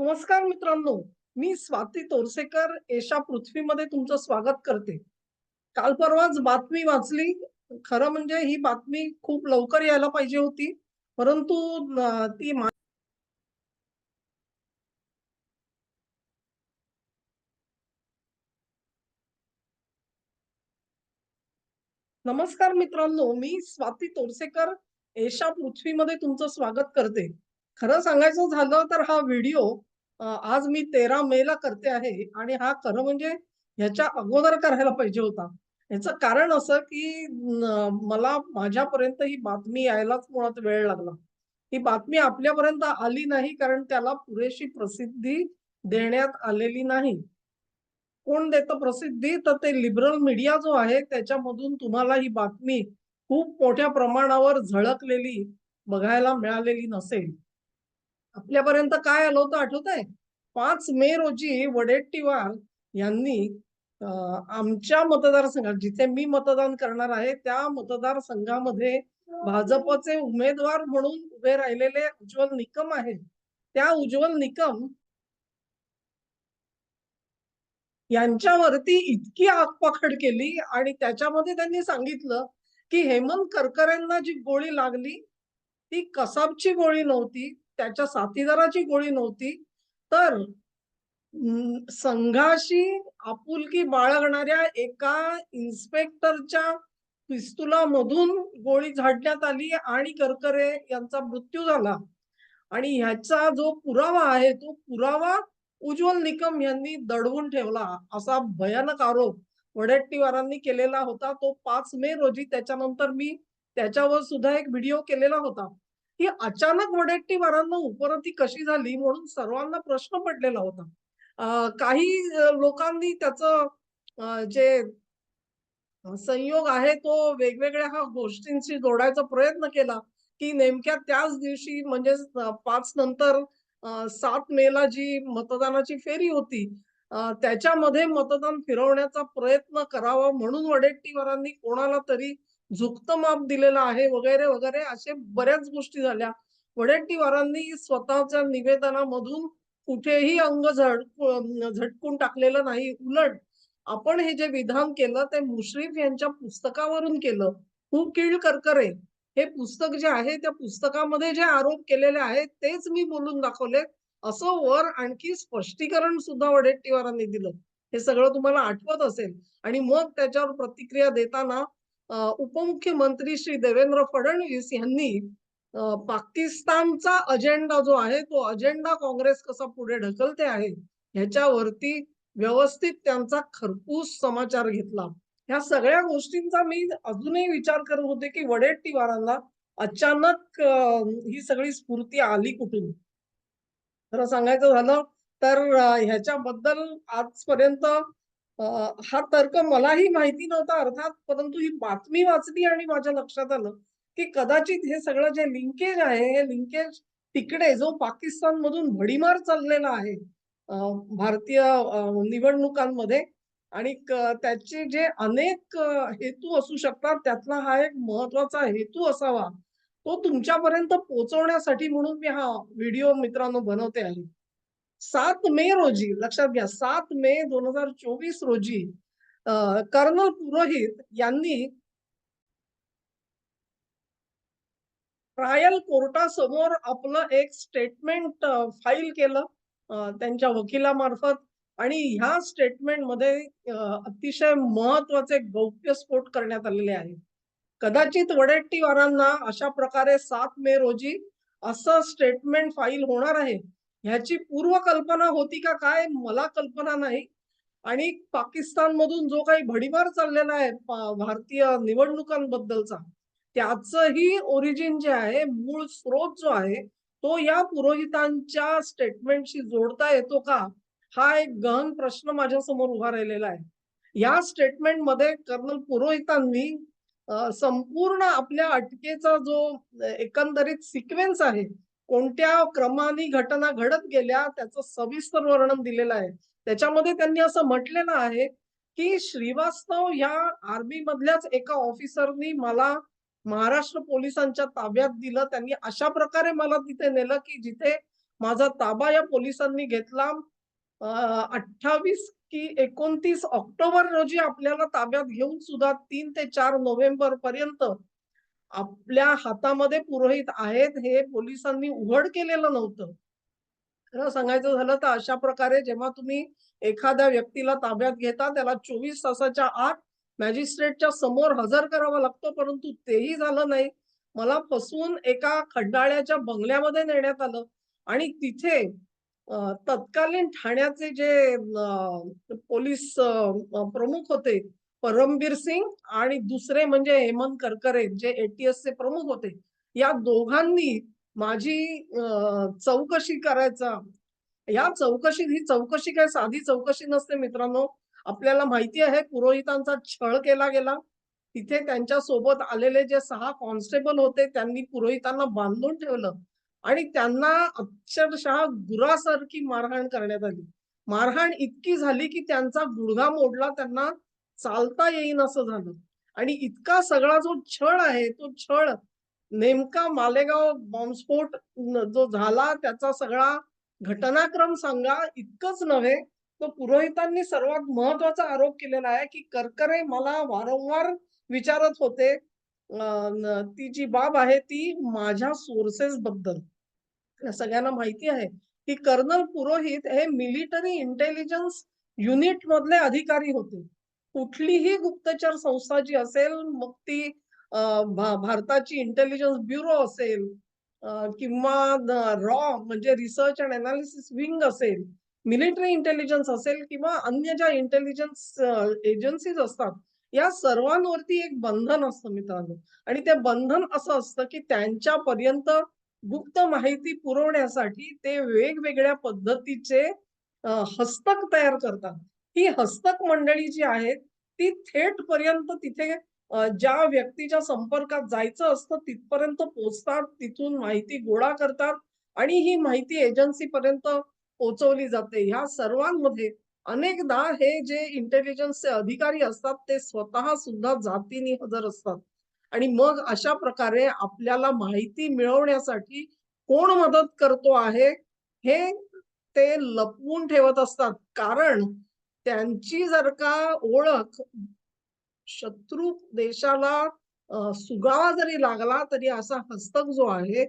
नमस्कार मित्रांनो मी स्वाती तोरसेकर एशा पृथ्वीमध्ये तुमचं स्वागत करते. काल परवाच बातमी वाचली. खरं म्हणजे ही बातमी खूप लवकर यायला पाहिजे होती परंतु ती मा- नमस्कार मित्रांनो मी स्वाती तोरसेकर एशा पृथ्वीमध्ये तुमचं स्वागत करते. खरं सांगायचं झालं तर हा व्हिडिओ आज मी तेरा मे ला करते आहे आणि हा खरं म्हणजे ह्याच्या अगोदर करायला पाहिजे होता. याचं कारण असं की मला माझ्यापर्यंत ही बातमी यायलाच मुळात वेळ लागला. ही बातमी आपल्यापर्यंत आली नाही कारण त्याला पुरेशी प्रसिद्धी देण्यात आलेली नाही. कोण देतं प्रसिद्धी? तर ते लिबरल मीडिया जो आहे त्याच्यामधून तुम्हाला ही बातमी खूप मोठ्या प्रमाणावर झळकलेली बघायला मिळालेली नसेल. आपल्यापर्यंत काय आलं होतं आठवत आहे पाच मे रोजी वडेट्टीवार यांनी आमच्या मतदारसंघात जिथे मी मतदान करणार आहे त्या मतदारसंघामध्ये भाजपचे उमेदवार म्हणून उभे राहिलेले उज्ज्वल निकम आहेत. त्या उज्ज्वल निकम यांच्यावरती इतकी आगपाखड केली आणि त्याच्यामध्ये त्यांनी सांगितलं की हेमंत करकरेंना जी गोळी लागली ती कसाबची गोळी नव्हती त्याच्या साथीदाराची गोळी नव्हती. तर संघाशी आपुलकी बाळगणाऱ्या एका इन्स्पेक्टरच्या पिस्तुलामधून गोळी झाडण्यात आली आणि करकरे यांचा मृत्यू झाला. आणि ह्याचा जो पुरावा आहे तो पुरावा उज्ज्वल निकम यांनी दडवून ठेवला. असा भयानक आरोप वडेट्टीवारांनी केलेला होता. तो पाच मे रोजी त्याच्यानंतर मी त्याच्यावर सुद्धा एक व्हिडिओ केलेला होता. ही अचानक वडेट्टीवारांना उपरती कशी झाली म्हणून सर्वांना प्रश्न पडलेला होता. काही लोकांनी त्याचं जे संयोग आहे तो वेगवेगळ्या हा गोष्टींशी जोडायचा प्रयत्न केला की नेमक्या त्याच दिवशी म्हणजे पाच नंतर सात मे ला जी मतदानाची फेरी होती त्याच्यामध्ये मतदान फिरवण्याचा प्रयत्न करावा म्हणून वडेट्टीवारांनी कोणाला तरी झुकतं माप दिलेलं आहे वगैरे वगैरे असे बऱ्याच गोष्टी झाल्या. वडेट्टीवारांनी स्वतःच्या निवेदनामधून कुठेही अंग झड झटकून टाकलेलं नाही. उलट आपण हे जे विधान केलं ते मुश्रीफ यांच्या पुस्तकावरून केलं. हु किळ करकरे हे पुस्तक जे आहे त्या पुस्तकामध्ये जे आरोप केलेले आहेत तेच मी बोलून दाखवले. असं वर आणखी स्पष्टीकरण सुद्धा वडेट्टीवारांनी दिलं. हे सगळं तुम्हाला आठवत असेल. आणि मग त्याच्यावर प्रतिक्रिया देताना उपमुख्यमंत्री श्री देवेंद्र फडणवीस यांनी पाकिस्तानचा अजेंडा जो आहे तो अजेंडा काँग्रेस कसा पुढे ढकलते आहे ह्याच्यावरती व्यवस्थित त्यांचा खरपूस समाचार घेतला. ह्या सगळ्या गोष्टींचा मी अजूनही विचार करत होते की वडेट्टीवारांना अचानक ही सगळी स्फूर्ती आली कुठून? खरं सांगायचं झालं तर ह्याच्याबद्दल आजपर्यंत हा तर्क मलाही माहिती नव्हता अर्थात परंतु ही बातमी वाचली आणि माझ्या लक्षात आलं की कदाचित हे सगळं जे लिंकेज आहे हे लिंकेज तिकडे जो पाकिस्तान मधून भडीमार चाललेला आहे भारतीय निवडणुकांमध्ये आणि त्याचे जे अनेक हेतू असू शकतात त्यातला हा एक महत्त्वाचा हेतू असावा तो तुमच्यापर्यंत पोहोचवण्यासाठी म्हणून मी हा व्हिडिओ मित्रांनो बनवते आहे. सात मे रोजी लक्षात घ्या सात मे दोन हजार चोवीस रोजी कर्नल पुरोहित यांनी ट्रायल कोर्टासमोर आपलं एक स्टेटमेंट फाईल केलं त्यांच्या वकिलामार्फत. आणि ह्या स्टेटमेंटमध्ये अतिशय महत्त्वाचे गौप्यस्फोट करण्यात आलेले आहे कदाचित वडेट्टीवारांना अशा प्रकारे सात मे रोजी असं स्टेटमेंट फाईल होणार आहे. ह्याची पूर्वकल्पना होती का काय? मला कल्पना नाही. आणि पाकिस्तान मधून जो काही भडीमार चाललेला आहे भारतीय निवडणुकांबद्दलचा त्याचही ओरिजिन जे आहे मूळ स्रोत जो आहे तो या पुरोहितांच्या स्टेटमेंटशी जोडता येतो का? हा एक गहन प्रश्न माझ्यासमोर उभा राहिलेला आहे. या स्टेटमेंटमध्ये कर्नल पुरोहितांनी संपूर्ण आपल्या अटकेचा जो एकंदरीत सिक्वेन्स आहे कोणत्या क्रमाने घटना घडत गेल्या त्याचं सविस्तर वर्णन दिलेलं आहे. त्याच्यामध्ये त्यांनी असं म्हटलेलं आहे की श्रीवास्तव या आर्मी मधल्याच एका ऑफिसरनी मला महाराष्ट्र पोलिसांच्या ताब्यात दिलं. त्यांनी अशा प्रकारे मला तिथे नेलं की जिथे माझा ताबा या पोलिसांनी घेतला अठ्ठावीस की एकोणतीस ऑक्टोबर रोजी आपल्याला ताब्यात घेऊन सुद्धा तीन ते चार नोव्हेंबर पर्यंत आपल्या हातामध्ये पुरोहित आहेत हे पोलिसांनी उघड केलेलं नव्हतं. खरं सांगायचं झालं तर अशा प्रकारे जेव्हा तुम्ही एखाद्या व्यक्तीला ताब्यात घेता त्याला चोवीस तासाच्या आत मॅजिस्ट्रेटच्या समोर हजर करावा लागतो परंतु तेही झालं नाही. मला फसवून एका खड्डाळ्याच्या बंगल्यामध्ये नेण्यात आलं आणि तिथे तत्कालीन ठाण्याचे जे पोलीस प्रमुख होते परमबीर सिंग आणि दुसरे म्हणजे हेमंत करकरे जे एटीएस चे प्रमुख होते. या दोघांनी माझी चौकशी करायचा. या चौकशीत ही चौकशी काय साधी चौकशी नसते मित्रांनो. आपल्याला माहिती आहे पुरोहितांचा छळ केला गेला. तिथे त्यांच्यासोबत आलेले जे सहा कॉन्स्टेबल होते त्यांनी पुरोहितांना बांधून ठेवलं. आणि त्यांना अक्षरशः गुरासारखी मारहाण करण्यात आली. मारहाण इतकी झाली की त्यांचा गुडघा मोडला त्यांना चालता येईन असं झालं. आणि इतका सगळा जो छळ आहे तो छळ नेमका मालेगाव बॉम्बस्फोट जो झाला त्याचा सगळा घटनाक्रम सांगा इतकंच नव्हे तो पुरोहितांनी सर्वात महत्त्वाचा आरोप केलेला आहे की करकरे मला वारंवार विचारत होते ती जी बाब आहे ती माझ्या सोर्सेस बद्दल. सगळ्यांना माहिती आहे की कर्नल पुरोहित हे मिलिटरी इंटेलिजन्स युनिट मधले अधिकारी होते. कुठलीही गुप्तचर संस्था जी असेल मग ती भारताची इंटेलिजन्स ब्युरो असेल किंवा रॉ म्हणजे रिसर्च अँड अनालिसिस विंग असेल मिलिटरी इंटेलिजन्स असेल किंवा अन्य ज्या इंटेलिजन्स एजन्सीज असतात या सर्वांवरती एक बंधन असतं मित्रांनो. आणि ते बंधन असं असतं की त्यांच्यापर्यंत गुप्त माहिती पुरवण्यासाठी ते वेगवेगळ्या पद्धतीचे हस्तक तयार करतात. ही हस्तक मंडळी जी आहेत ती थेट पर्यंत तिथे ज्या व्यक्तीच्या संपर्कात जायचं असतं तिथपर्यंत पोहोचतात तिथून माहिती गोळा करतात आणि ही माहिती एजन्सी पर्यंत पोहोचवली जाते. ह्या सर्वांमध्ये अनेकदा हे जे इंटेलिजन्सचे अधिकारी असतात ते स्वतः सुद्धा जातीने हजर असतात. आणि मग अशा प्रकारे आपल्याला माहिती मिळवण्यासाठी कोण मदत करतो आहे हे ते लपवून ठेवत असतात. कारण त्यांची जर का ओळख शत्रू देशाला सुगावा जरी लागला तरी असा हस्तक जो आहे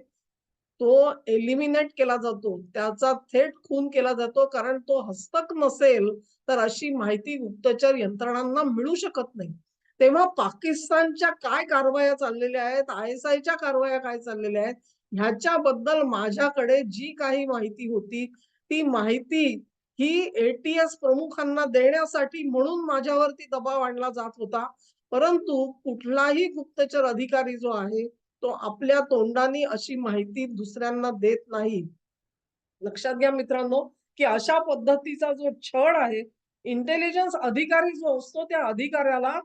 तो एलिमिनेट केला जातो. त्याचा थेट खून केला जातो. कारण तो हस्तक नसेल तर अशी माहिती गुप्तचर यंत्रणांना मिळू शकत नाही. तेव्हा पाकिस्तानच्या काय कारवाया चाललेल्या आहेत? आय एस आयच्या कारवाया काय चाललेल्या आहेत? ह्याच्याबद्दल माझ्याकडे जी काही माहिती होती ती माहिती ही एटीएस प्रमुखांना देण्यासाठी म्हणून माझ्यावरती दबाव आणला जात होता. परंतु कुठलाही गुप्तचर अधिकारी जो आहे तो आपल्या तोंडाने अशी माहिती दुसऱ्यांना देत नाही. लक्षात घ्या मित्रांनो की अशा पद्धतीचा जो छळ आहे इंटेलिजन्स अधिकारी जो असतो त्या अधिकाऱ्याला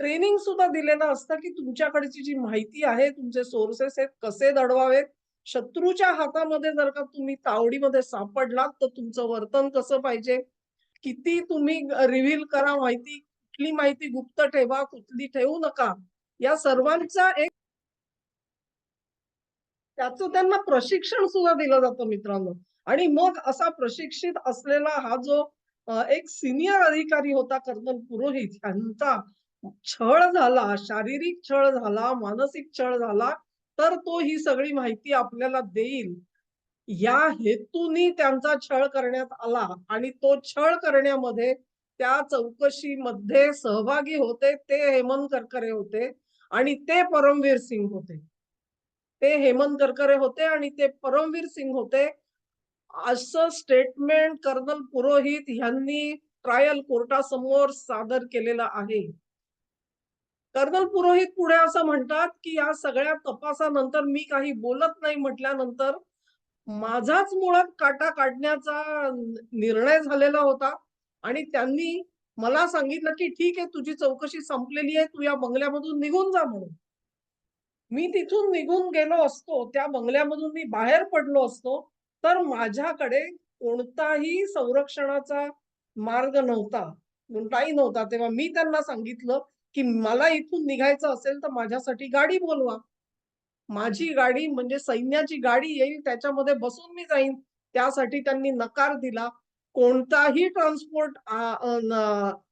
ट्रेनिंग सुद्धा दिलेलं असतं की तुमच्याकडची जी माहिती आहे तुमचे सोर्सेस आहेत कसे दडवावेत शत्रूच्या हातामध्ये जर का तुम्ही तावडीमध्ये सापडलात तर तुमचं वर्तन कसं पाहिजे? किती तुम्ही रिव्हील करा माहिती कुठली माहिती गुप्त ठेवा कुठली ठेवू नका. या सर्वांचा एक त्याचं त्यांना प्रशिक्षण सुद्धा दिलं जातं मित्रांनो. आणि मग असा प्रशिक्षित असलेला हा जो एक सिनियर अधिकारी होता कर्नल पुरोहित यांचा छळ झाला शारीरिक छळ झाला मानसिक छळ झाला. तर तो ही सगळी माहिती आपल्याला देईल. या हेतूनी त्यांचा छळ करण्यात आला आणि तो छळ करण्यामध्ये त्या चौकशीमध्ये सहभागी होते ते हेमंत करकरे होते आणि ते परमवीर सिंग होते. ते हेमंत करकरे होते आणि ते परमवीर सिंग होते. असं स्टेटमेंट कर्नल पुरोहित यांनी ट्रायल कोर्टासमोर सादर केलेलं आहे. कर्नल पुरोहित पुढे असं म्हणतात की या सगळ्या तपासानंतर मी काही बोलत नाही म्हटल्यानंतर माझाच मुळात काटा काढण्याचा निर्णय झालेला होता. आणि त्यांनी मला सांगितलं की ठीक आहे तुझी चौकशी संपलेली आहे तू या बंगल्यामधून निघून जा म्हणून. मी तिथून निघून गेलो असतो त्या बंगल्यामधून मी बाहेर पडलो असतो तर माझ्याकडे कोणताही संरक्षणाचा मार्ग नव्हता कोणताही नव्हता. तेव्हा मी त्यांना सांगितलं की मला इथून निघायचं असेल तर माझ्यासाठी गाडी बोलवा. माझी गाडी म्हणजे सैन्याची गाडी येईल त्याच्यामध्ये बसून मी जाईन. त्यासाठी त्यांनी नकार दिला. कोणताही ट्रान्सपोर्ट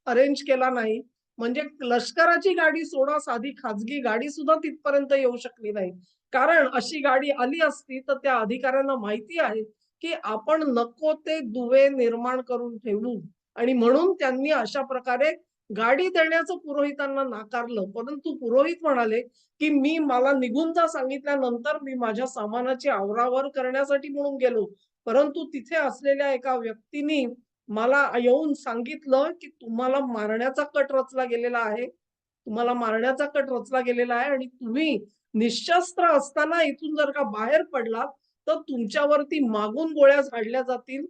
अरेंज केला नाही. म्हणजे लष्कराची गाडी सोडा साधी खाजगी गाडी सुद्धा तिथपर्यंत येऊ शकली नाही. कारण अशी गाडी आली असती तर त्या अधिकाऱ्यांना माहिती आहे की आपण नको ते दुवे निर्माण करून ठेवू. आणि म्हणून त्यांनी अशा प्रकारे गाडी देण्याचं पुरोहितांना नाकारलं परंतु पुरोहित म्हणाले की मी मला निघून जा सांगितल्यानंतर मी माझ्या सामानाची आवरावर करण्यासाठी म्हणून गेलो. परंतु तिथे असलेल्या एका व्यक्तीने मला येऊन सांगितलं की तुम्हाला मारण्याचा कट रचला गेलेला आहे. तुम्हाला मारण्याचा कट रचला गेलेला आहे आणि तुम्ही निशस्त्र असताना इथून जर का बाहेर पडलात तर तुमच्यावरती मागून गोळ्या झाडल्या जातील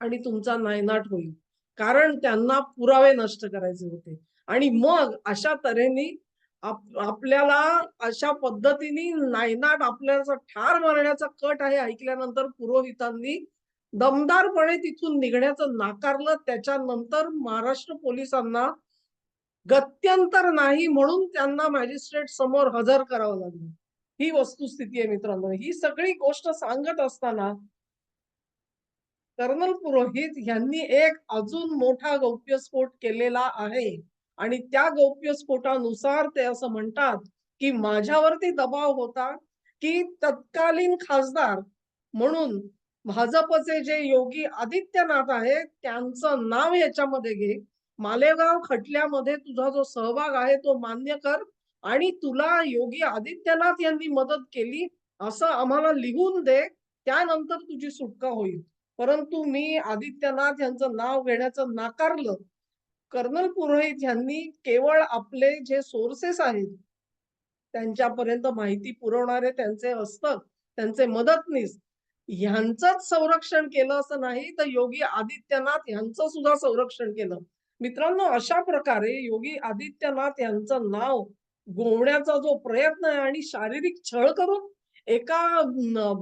आणि तुमचा नायनाट होईल. कारण त्यांना पुरावे नष्ट करायचे होते. आणि मग अशा तऱ्हेने आपल्याला अशा पद्धतीने नायनाट आपल्याला ठार मारण्याचा कट आहे ऐकल्यानंतर पुरोहितांनी दमदारपणे तिथून निघण्याचं नाकारलं. त्याच्यानंतर महाराष्ट्र पोलिसांना गत्यंतर नाही म्हणून त्यांना मॅजिस्ट्रेट समोर हजर करावं लागलं. ही वस्तुस्थिती आहे मित्रांनो. ही सगळी गोष्ट सांगत असताना कर्नल पुरोहित यांनी एक अजून मोठा गौप्यस्फोट केलेला आहे. आणि त्या गौप्यस्फोटानुसार ते असं म्हणतात की माझ्यावरती दबाव होता की तत्कालीन खासदार म्हणून भाजपचे जे योगी आदित्यनाथ आहेत त्यांचं नाव याच्यामध्ये घे. मालेगाव खटल्यामध्ये तुझा जो सहभाग आहे तो मान्य कर आणि तुला योगी आदित्यनाथ यांनी मदत केली असं आम्हाला लिहून दे. त्यानंतर तुझी सुटका होईल. परंतु मी आदित्यनाथ यांचं नाव घेण्याचं नाकारलं. कर्नल पुरोहित यांनी केवळ आपले जे सोर्सेस आहेत त्यांच्यापर्यंत माहिती पुरवणारे त्यांचे हस्तक त्यांचे मदतनीस यांचंच संरक्षण केलं असं नाही तर योगी आदित्यनाथ यांचं सुद्धा संरक्षण केलं. मित्रांनो अशा प्रकारे योगी आदित्यनाथ यांचं नाव गोवण्याचा जो प्रयत्न आहे आणि शारीरिक छळ करून एका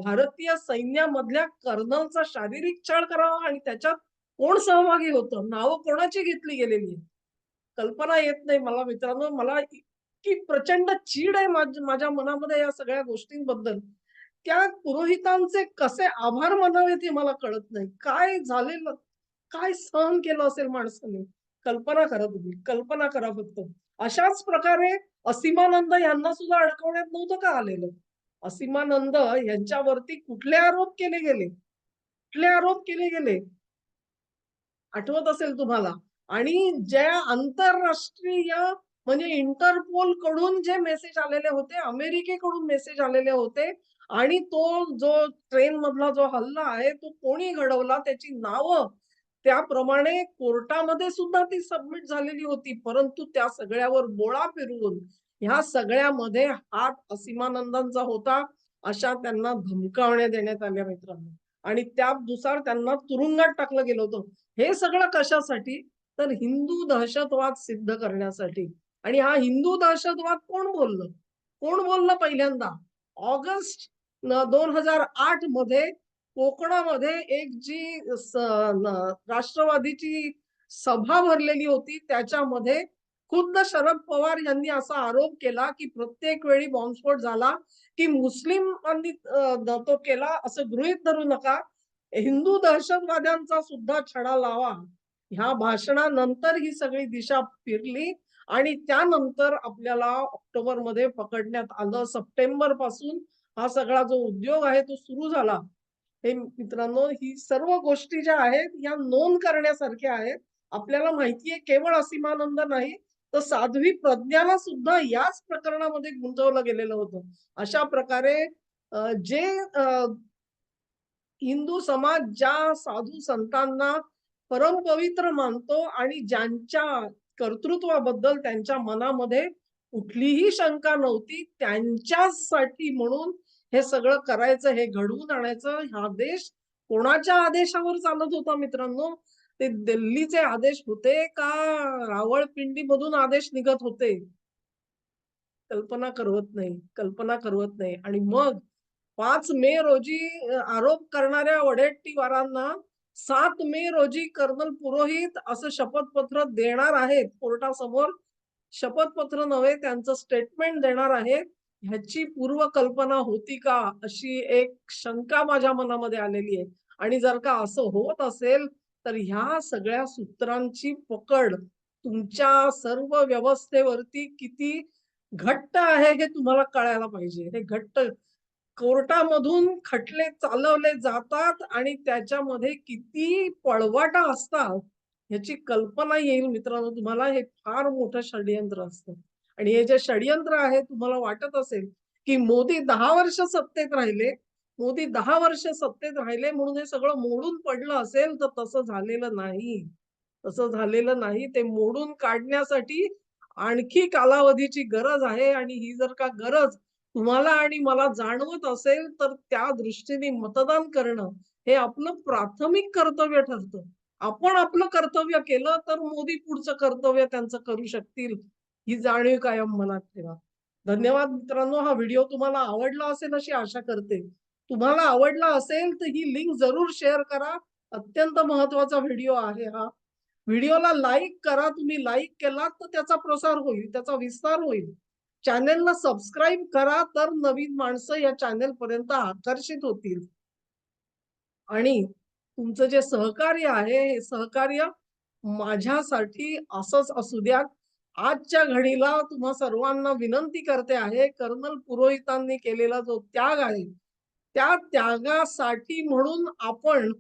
भारतीय सैन्यामधल्या कर्नलचा शारीरिक छळ करावा आणि त्याच्यात कोण सहभागी होतं? नावं कोणाची घेतली गेलेली कल्पना येत नाही मला मित्रांनो. मला इतकी प्रचंड चीड आहे माझ्या मनामध्ये या सगळ्या गोष्टींबद्दल. त्या पुरोहितांचे कसे आभार मानावे ते मला कळत नाही. काय झालेलं काय सहन केलं असेल माणसाने? कल्पना करा तुम्ही कल्पना करा फक्त. अशाच प्रकारे असीमानंद यांना सुद्धा अडकवण्यात नव्हतं का आलेलं? असीमानंद यांच्यावरती कुठले आरोप केले गेले? कुठले आरोप केले गेले? आठवत असेल तुम्हाला? आणि ज्या आंतरराष्ट्रीय म्हणजे इंटरपोलकडून जे मेसेज आलेले होते अमेरिकेकडून मेसेज आलेले होते आणि तो जो ट्रेन मधला जो हल्ला आहे तो कोणी घडवला त्याची नावं त्याप्रमाणे कोर्टामध्ये सुद्धा ती सबमिट झालेली होती. परंतु त्या सगळ्यावर बोळा फिरवून ह्या सगळ्यामध्ये हात असीमानंदांचा होता अशा त्यांना धमकावण्या देण्यात आल्या मित्रांनो. आणि त्यानुसार त्यांना तुरुंगात टाकलं गेलं होतं. हे सगळं कशासाठी? तर हिंदू दहशतवाद सिद्ध करण्यासाठी. आणि हा हिंदू दहशतवाद कोण बोललं? कोण बोललं पहिल्यांदा? ऑगस्ट दोन हजार आठमध्ये कोकणामध्ये एक जी राष्ट्रवादीची सभा भरलेली होती त्याच्यामध्ये खुद्द शरद पवार यांनी असा आरोप केला की प्रत्येक वेळी बॉम्बस्फोट झाला की मुस्लिमांनी तो केला असं गृहित धरू नका. हिंदू दहशतवाद्यांचा सुद्धा छडा लावा. ह्या भाषणानंतर ही सगळी दिशा फिरली आणि त्यानंतर आपल्याला ऑक्टोबरमध्ये पकडण्यात आलं. सप्टेंबरपासून हा सगळा जो उद्योग आहे तो सुरू झाला. हे मित्रांनो ही सर्व गोष्टी ज्या आहेत या नोंद करण्यासारख्या आहेत. आपल्याला माहितीये केवळ असीमानंद नाही तर साध्वी प्रज्ञाला सुद्धा याच प्रकरणामध्ये गुंतवलं गेलेलं होतं. अशा प्रकारे जे हिंदू समाज ज्या साधू संतांना परमपवित्र मानतो आणि ज्यांच्या कर्तृत्वाबद्दल त्यांच्या मनामध्ये कुठलीही शंका नव्हती त्यांच्यासाठी म्हणून हे सगळं करायचं हे घडवून आणायचं हा देश कोणाच्या आदेशावर चालत होता मित्रांनो? ते दिल्लीचे आदेश होते का रावळपिंडी मधून आदेश निघत होते? कल्पना करवत नाही कल्पना करवत नाही. आणि मग पाच मे रोजी आरोप करणाऱ्या वडेट्टीवारांना सात मे रोजी कर्नल पुरोहित असं शपथपत्र देणार आहेत. कोर्टासमोर शपथपत्र नव्हे त्यांचं स्टेटमेंट देणार आहेत. ह्याची पूर्वकल्पना होती का? अशी एक शंका माझ्या मनामध्ये आलेली आहे. आणि जर का असं होत असेल तर ह्या सगळ्या सूत्रांची पकड तुमच्या सर्व व्यवस्थेवरती किती घट्ट आहे हे तुम्हाला कळायला पाहिजे. हे घट्ट कोर्टामधून खटले चालवले जातात आणि त्याच्यामध्ये किती पळवाटा असतात ह्याची कल्पना येईल मित्रांनो. तुम्हाला हे फार मोठं षडयंत्र असतं. आणि हे जे षडयंत्र आहे तुम्हाला वाटत असेल की मोदी दहा वर्ष सत्तेत राहिले मोदी दहा वर्ष सत्तेत राहिले म्हणून हे सगळं मोडून पडलं असेल तर तसं झालेलं नाही. तसं झालेलं नाही. ते मोडून काढण्यासाठी आणखी कालावधीची गरज आहे आणि ही जर का गरज तुम्हाला आणि मला जाणवत असेल तर त्या दृष्टीने मतदान करणं हे आपलं प्राथमिक कर्तव्य ठरतं. आपण आपलं कर्तव्य केलं तर मोदी पुढचं कर्तव्य त्यांचं करू शकतील ही जाणीव कायम मनात ठेवा. धन्यवाद मित्रांनो. हा व्हिडिओ तुम्हाला आवडला असेल अशी आशा करते. तुम्हाला आवडला असेल तर ही लिंक जरूर शेअर करा. अत्यंत महत्त्वाचा व्हिडिओ आहे हा. व्हिडिओला लाईक करा. तुम्ही लाईक केलात तर त्याचा प्रसार होईल त्याचा विस्तार होईल. चॅनेलला सबस्क्राईब करा तर नवीन माणसं या चॅनेल पर्यंत आकर्षित होतील. आणि तुमचं जे सहकार्य आहे हे सहकार्य माझ्यासाठी असंच असू द्या. आजच्या घडीला तुम्हा सर्वांना विनंती करते आहे कर्नल पुरोहितांनी केलेला जो त्याग आहे त्या त्यागासाठी म्हणून आपण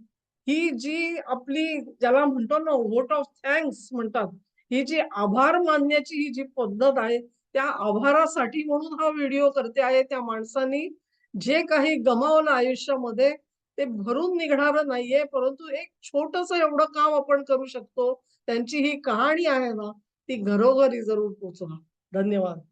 ही जी आपली ज्याला म्हणतो ना व्होट ऑफ थँक्स म्हणतात ही जी आभार मानण्याची ही जी पद्धत आहे त्या आभारासाठी म्हणून हा व्हिडिओ करते आहे. त्या माणसांनी जे काही गमावलं आयुष्यामध्ये ते भरून निघणार नाहीये परंतु एक छोटस एवढं काम आपण करू शकतो. त्यांची ही कहाणी आहे ना ती घरोघरी जरूर पोचवा. धन्यवाद.